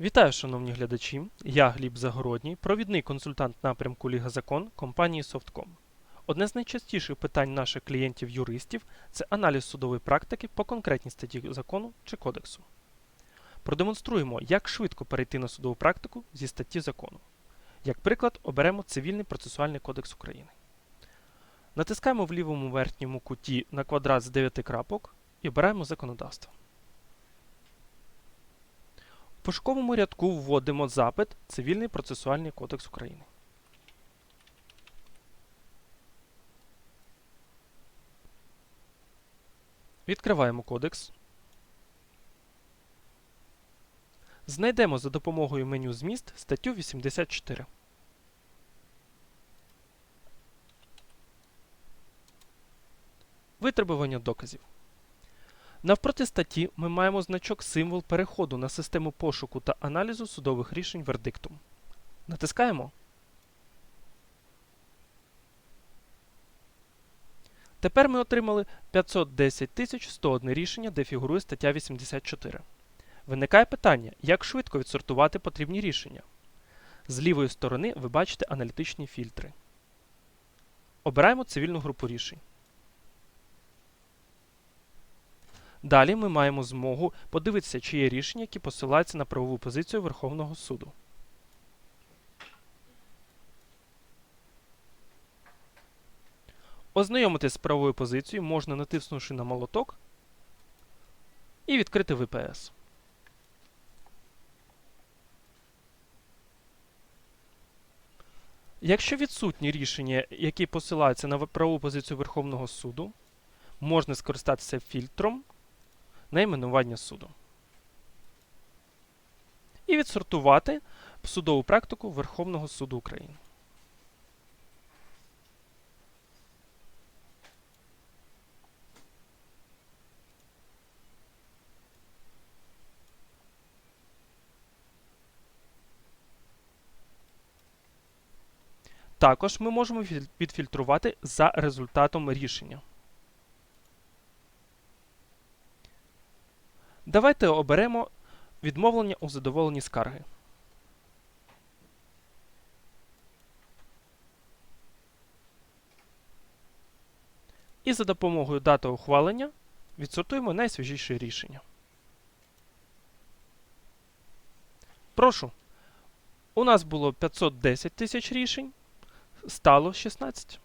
Вітаю, шановні глядачі! Я Гліб Загородній, провідний консультант напрямку Ліга Закон компанії Softcom. Одне з найчастіших питань наших клієнтів-юристів це аналіз судової практики по конкретній статті закону чи кодексу. Продемонструємо, як швидко перейти на судову практику зі статті закону. Як приклад, оберемо Цивільний процесуальний кодекс України. Натискаємо в лівому верхньому куті на квадрат з 9 крапок і обираємо законодавство. Пошуковому рядку вводимо запит Цивільний процесуальний кодекс України. Відкриваємо кодекс. Знайдемо за допомогою меню Зміст статтю 84. Витребування доказів. Навпроти статті ми маємо значок символ переходу на систему пошуку та аналізу судових рішень вердиктум. Натискаємо. Тепер ми отримали 510 101 рішення, де фігурує стаття 84. Виникає питання, як швидко відсортувати потрібні рішення. З лівої сторони ви бачите аналітичні фільтри. Обираємо цивільну групу рішень. Далі ми маємо змогу подивитися, чи є рішення, які посилаються на правову позицію Верховного суду. Ознайомитись з правовою позицією можна натиснувши на молоток і відкрити ВПС. Якщо відсутні рішення, які посилаються на правову позицію Верховного суду, можна скористатися фільтром найменування суду. І відсортувати судову практику Верховного суду України. Також ми можемо відфіль- відфільтрувати за результатом рішення. Давайте оберемо відмовлення у задоволенні скарги. І за допомогою дати ухвалення відсортуємо найсвіжіше рішення. Прошу. У нас було 510 тисяч рішень, стало 16.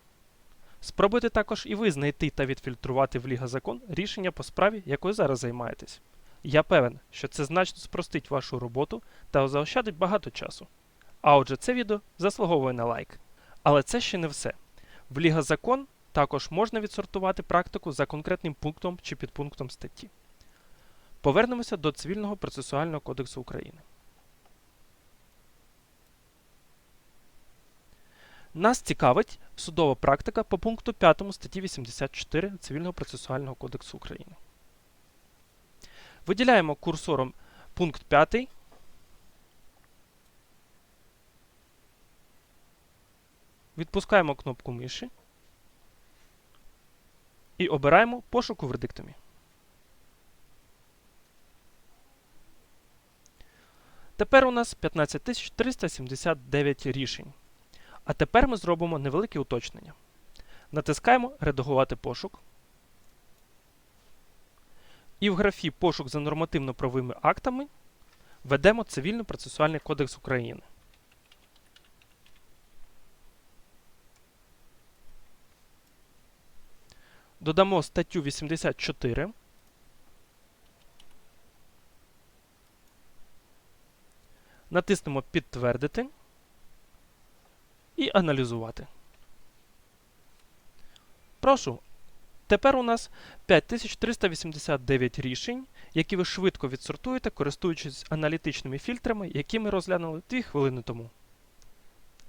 Спробуйте також і ви знайти та відфільтрувати в Ліга Закон рішення по справі, якою зараз займаєтесь. Я певен, що це значно спростить вашу роботу та заощадить багато часу. А отже, це відео заслуговує на лайк. Але це ще не все. В Ліга Закон також можна відсортувати практику за конкретним пунктом чи підпунктом статті. Повернемося до Цивільного процесуального кодексу України. Нас цікавить судова практика по пункту 5 статті 84 Цивільного процесуального кодексу України. Виділяємо курсором пункт 5. Відпускаємо кнопку миші і обираємо пошук у вердиктумі. Тепер у нас 15379 рішень. А тепер ми зробимо невелике уточнення. Натискаємо Редагувати пошук. І в графі Пошук за нормативно-правовими актами введемо Цивільно-процесуальний кодекс України. Додамо статтю 84. Натиснемо Підтвердити і аналізувати. Прошу. Тепер у нас 5389 рішень, які ви швидко відсортуєте, користуючись аналітичними фільтрами, які ми розглянули 2 хвилини тому.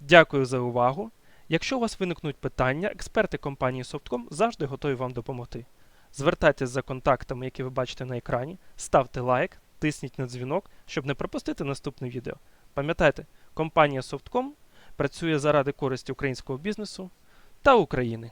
Дякую за увагу. Якщо у вас виникнуть питання, експерти компанії Softcom завжди готові вам допомогти. Звертайтесь за контактами, які ви бачите на екрані, ставте лайк, тисніть на дзвінок, щоб не пропустити наступне відео. Пам'ятайте, компанія Softcom працює заради користі українського бізнесу та України.